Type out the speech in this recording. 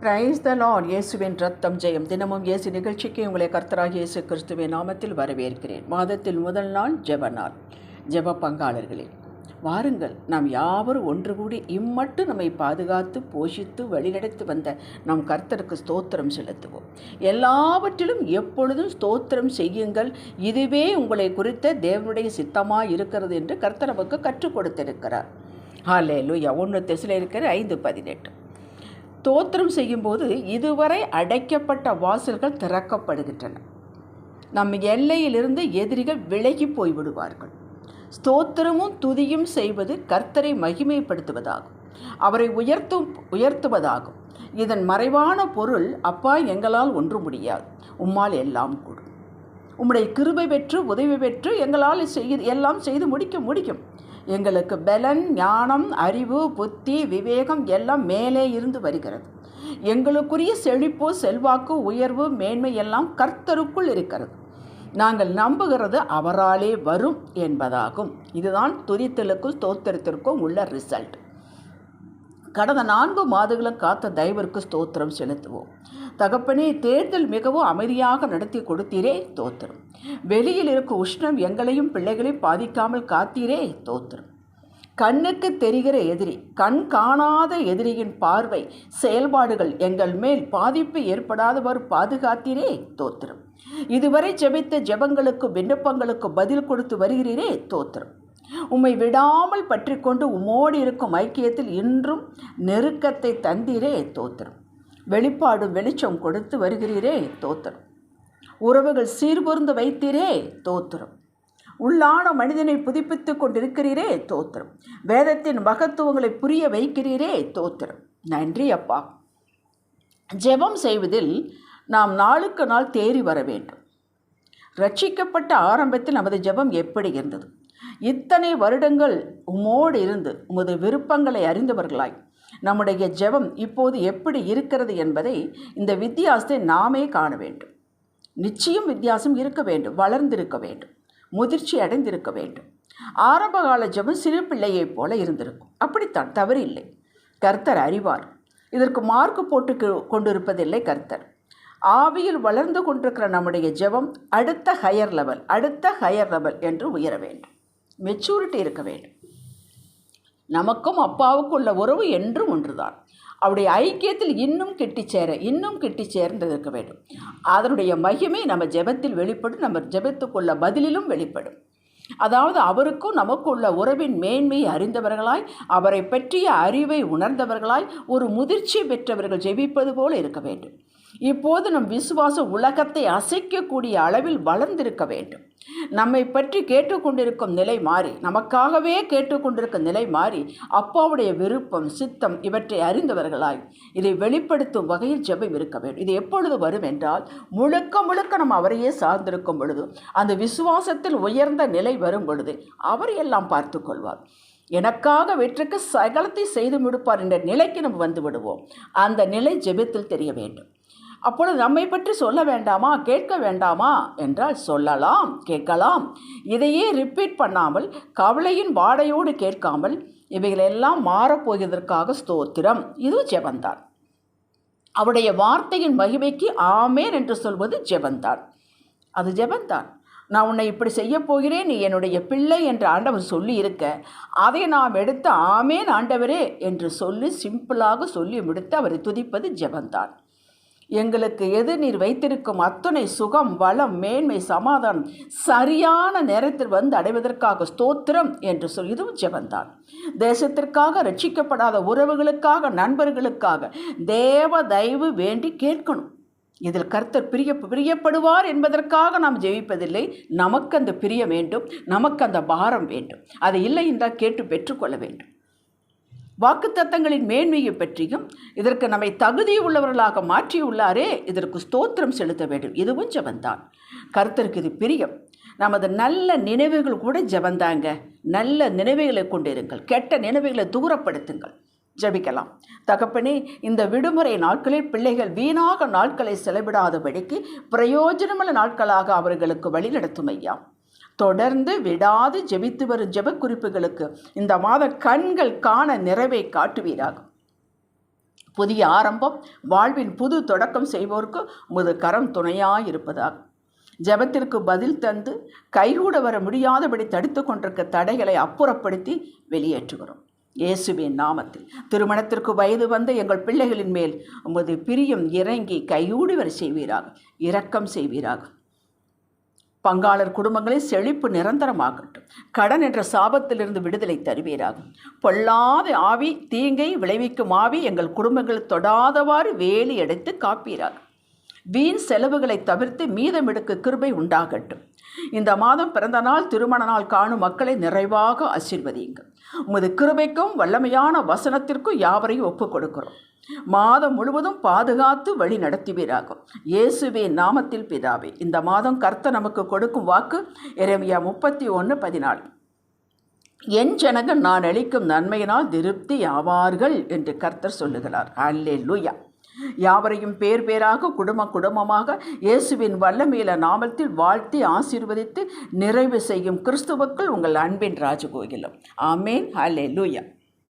Praise the Lord இயேசுவின் ரத்தம் ஜெயம். தினமும் இயேசு நிகழ்ச்சிக்கு உங்களை கர்த்தராக இயேசு கிறிஸ்துவின் நாமத்தில் வரவேற்கிறேன். மாதத்தில் முதல் நாள் ஜெப நாள் ஜெப பங்காளர்களே வாருங்கள். நாம் யாவரும் ஒன்று கூடி இம்மட்டு நம்மை பாதுகாத்து போஷித்து வழிநடத்தி வந்த நம் கர்த்தருக்கு ஸ்தோத்திரம் செலுத்துவோம். எல்லாவற்றிலும் எப்பொழுதும் ஸ்தோத்திரம் செய்யுங்கள். இதுவே உங்களை குறித்த தேவனுடைய சித்தமாக இருக்கிறது என்று கர்த்தர் நமக்கு கற்றுக் கொடுத்திருக்கிறார். ஹாலே லூயா ஒன்று திசையில் இருக்கிற ஐந்து பதினெட்டு. ஸ்தோத்திரம் செய்யும்போது இதுவரை அடைக்கப்பட்ட வாசல்கள் திறக்கப்படுகின்றன. நம் எல்லையிலிருந்து எதிரிகள் விலகி போய்விடுவார்கள். ஸ்தோத்திரமும் துதியும் செய்வது கர்த்தரை மகிமைப்படுத்துவதாகும். அவரை உயர்த்தும் உயர்த்துவதாகும். இதன் மறைவான பொருள் அப்பா எங்களால் ஒன்று முடியாது. உம்மால் எல்லாம் கூடும். உம்முடைய கிருபை பெற்று உதவி பெற்று எங்களால் செய்து எல்லாம் செய்து முடிக்க முடியும். எங்களுக்கு பலன் ஞானம் அறிவு புத்தி விவேகம் எல்லாம் மேலே இருந்து வருகிறது. எங்களுக்குரிய செழிப்பு செல்வாக்கு உயர்வு மேன்மை எல்லாம் கர்த்தருக்குள் இருக்கிறது. நாங்கள் நம்புகிறது அவராலே வரும் என்பதாகும். இதுதான் துதித்தலுக்கும் தோத்திரத்திற்கும் உள்ள ரிசல்ட் கடந்த நான்கு மாதங்களும் காத்த தயவருக்கு ஸ்தோத்திரம் செலுத்துவோம். தகப்பனே தேர்தல் மிகவும் அமைதியாக நடத்தி கொடுத்தீரே தோத்திரம் வெளியில் இருக்கும் உஷ்ணம் எங்களையும் பிள்ளைகளையும் பாதிக்காமல் காத்தீரே தோத்திரம் கண்ணுக்கு தெரிகிற எதிரி கண் காணாத எதிரியின் பார்வை செயல்பாடுகள் எங்கள் மேல் பாதிப்பு ஏற்படாதவாறு பாதுகாத்தீரே தோத்திரம் இதுவரை ஜெபித்த ஜெபங்களுக்கு விண்ணப்பங்களுக்கு பதில் கொடுத்து வருகிறீரே தோத்திரம் உம்மை விடாமல் பற்றி கொண்டு இருக்கும் ஐக்கியத்தில் இன்றும் நெருக்கத்தை தந்தீரே தோத்திரம். வெளிப்பாடும் வெளிச்சம் கொடுத்து வருகிறீரே தோத்திரம். உறவுகள் சீர்பொருந்து வைத்தீரே தோத்திரம். உள்ளான மனிதனை புதுப்பித்து கொண்டிருக்கிறீரே தோத்திரம். வேதத்தின் மகத்துவங்களை புரிய வைக்கிறீரே தோத்திரம். நன்றி அப்பா. ஜெபம் செய்வதில் நாம் நாளுக்கு நாள் தேறி வர வேண்டும். ரட்சிக்கப்பட்ட ஆரம்பத்தில் நமது ஜெபம் எப்படி இருந்தது? இத்தனை வருடங்கள் உமோடு இருந்து உமது விருப்பங்களை அறிந்தவர்களாய். நம்முடைய ஜெபம் இப்போது எப்படி இருக்கிறது என்பதை இந்த வித்தியாசத்தை நாமே காண வேண்டும். நிச்சயம் வித்தியாசம் இருக்க வேண்டும் வளர்ந்திருக்க வேண்டும் முதிர்ச்சி அடைந்திருக்க வேண்டும். ஆரம்பகால ஜெபம் சிறு பிள்ளையைப் போல இருந்திருக்கும். அப்படித்தான் தவறில்லை. கர்த்தர் அறிவார். இதற்கு மார்க்கு போட்டு கொண்டிருப்பதில்லை கர்த்தர். ஆவியில் வளர்ந்து கொண்டிருக்கிற நம்முடைய ஜெபம் அடுத்த ஹையர் லெவல் அடுத்த ஹையர் லெவல் என்று உயர வேண்டும். மெச்சூரிட்டி இருக்க வேண்டும். நமக்கும் அப்பாவுக்கும் உள்ள உறவு என்றும் ஒன்றுதான். அவருடைய ஐக்கியத்தில் இன்னும் கெட்டி சேர இன்னும் கெட்டி சேர்ந்து இருக்க வேண்டும். அதனுடைய மகிமை நம்ம ஜெபத்தில் வெளிப்படும் நம்ம ஜெபத்துக்குள்ள பதிலிலும் வெளிப்படும். அதாவது அவருக்கும் நமக்குள்ள உறவின் மேன்மையை அறிந்தவர்களாய் அவரை பற்றிய அறிவை உணர்ந்தவர்களாய் ஒரு முதிர்ச்சி பெற்றவர்கள் ஜெபிப்பது போல இருக்க வேண்டும். இப்போது நம் விசுவாசம் உலகத்தை அசைக்கக்கூடிய அளவில் வளர்ந்திருக்க வேண்டும். நம்மை பற்றி கேட்டுக்கொண்டிருக்கும் நிலை மாறி நமக்காகவே கேட்டுக்கொண்டிருக்கும் நிலை மாறி அப்பாவுடைய விருப்பம் சித்தம் இவற்றை அறிந்தவர்களாய் இதை வெளிப்படுத்தும் வகையில் ஜெபம் இருக்க வேண்டும். இது எப்பொழுது வரும் என்றால் முழுக்க முழுக்க நம்ம அவரையே சார்ந்திருக்கும் பொழுது அந்த விசுவாசத்தில் உயர்ந்த நிலை வரும் பொழுது அவர் எல்லாம் பார்த்து கொள்வார். எனக்காக வெற்றுக்கு சகலத்தை செய்து முடிப்பார் என்ற நிலைக்கு நம்ம வந்து விடுவோம். அந்த நிலை ஜெபத்தில் தெரிய வேண்டும். அப்பொழுது நம்மை பற்றி சொல்ல வேண்டாமா? கேட்க வேண்டாமா? என்றால் சொல்லலாம் கேட்கலாம். இதையே ரிப்பீட் பண்ணாமல் கவலையின் வாடையோடு கேட்காமல் இவைகளெல்லாம் மாறப்போகிறதற்காக ஸ்தோத்திரம். இது ஜெபந்தான். அவருடைய வார்த்தையின் மகிமைக்கு ஆமேன் என்று சொல்வது ஜெபந்தான். அது ஜெபந்தான். நான் உன்னை இப்படி செய்ய போகிறேன் நீ என்னுடைய பிள்ளை என்று ஆண்டவர் சொல்லி இருக்க அதை நாம் எடுத்து ஆமேன் ஆண்டவரே என்று சொல்லி சிம்பிளாக சொல்லி முடித்து அவரை துதிப்பது ஜெபந்தான். எங்களுக்கு எது நீர் வைத்திருக்கும் அத்துணை சுகம் வளம் மேன்மை சமாதானம் சரியான நேரத்தில் வந்து அடைவதற்காக ஸ்தோத்திரம் என்று சொல் இதுவும் ஜெபந்தான் தேசத்திற்காக ரட்சிக்கப்படாத உறவுகளுக்காக நண்பர்களுக்காக தேவ தயவு வேண்டி கேட்கணும். இதில் கர்த்தர் பிரிய பிரியப்படுவார் என்பதற்காக நாம் ஜெயிப்பதில்லை நமக்கு அந்த பிரிய வேண்டும் நமக்கு அந்த பாரம் வேண்டும். அது இல்லை என்றால் கேட்டு பெற்றுக்கொள்ள வேண்டும். வாக்குத்தத்தங்களின் மேன்மையை பற்றியும் இதற்கு நம்மை தகுதியுள்ளவர்களாக மாற்றியுள்ளாரே இதற்கு ஸ்தோத்திரம் செலுத்த வேண்டும். இதுவும் ஜபந்தான். கருத்தருக்கு இது பிரியம். நமது நல்ல நினைவுகள் கூட ஜபந்தாங்க. நல்ல நினைவுகளை கொண்டிருங்கள். கெட்ட நினைவுகளை தூரப்படுத்துங்கள். ஜபிக்கலாம். தகப்பனே இந்த விடுமுறை நாட்களில் பிள்ளைகள் வீணாக நாட்களை செலவிடாதபடிக்கு பிரயோஜனமுள்ள நாட்களாக அவர்களுக்கு வழிநடத்தும் ஐயா. தொடர்ந்து விடாது ஜெபித்து வரும் ஜெப குறிப்புகளுக்கு இந்த மாத கண்கள் காண நிறைவை காட்டுவீராக. புதிய ஆரம்பம் வாழ்வின் புது தொடக்கம் செய்வோருக்கு உமது கரம் துணையாக இருப்பதாக ஜெபத்திற்கு பதில் தந்து கைகூட வர முடியாதபடி தடுத்து கொண்டிருக்க தடைகளை அப்புறப்படுத்தி வெளியேற்றுகிறோம். இயேசுவின் நாமத்தில் திருமணத்திற்கு வயது வந்த எங்கள் பிள்ளைகளின் மேல் உமது பிரியம் இறங்கி கையூடுவர் செய்வீராக இரக்கம் செய்வீராக. பங்காளர் குடும்பங்களில் செழிப்பு நிரந்தரமாகட்டும். கடன் என்ற சாபத்திலிருந்து விடுதலை தருவீராக. பொல்லாத ஆவி தீங்கை விளைவிக்கும் ஆவி எங்கள் குடும்பங்கள் தொடாதவாறு வேலி அடைத்து காப்பீராக. வீண் செலவுகளை தவிர்த்து மீதமெடுக்க கிருபை உண்டாகட்டும். இந்த மாதம் பிறந்த நாள் திருமண நாள் காணும் மக்களை நிறைவாக ஆசீர்வதியுங்கள். உமது கிருபைக்கும் வல்லமையான வசனத்திற்கும் யாவரையும் ஒப்புக் கொடுக்கிறோம். மாதம் முழுவதும் பாதுகாத்து வழி நடத்துவீராகும். இயேசுவே நாமத்தில் பிதாவே இந்த மாதம் கர்த்தர் நமக்கு கொடுக்கும் வாக்கு எரேமியா முப்பத்தி ஒன்று பதினாலு. என் ஜனங்கள் நான் அளிக்கும் நன்மையினால் திருப்தி ஆவார்கள் என்று கர்த்தர் சொல்லுகிறார். அல்லே லூயா யாவரையும் பேர் பேராக குடும்ப குடும்பமாக இயேசுவின் வல்லமையில நாமத்தில் வாழ்த்தி ஆசீர்வதித்து நிறைவு செய்யும் கிறிஸ்துவுக்குள் உங்கள் அன்பின் ராஜகோகிலம். ஆமேன். ஹலே லூயா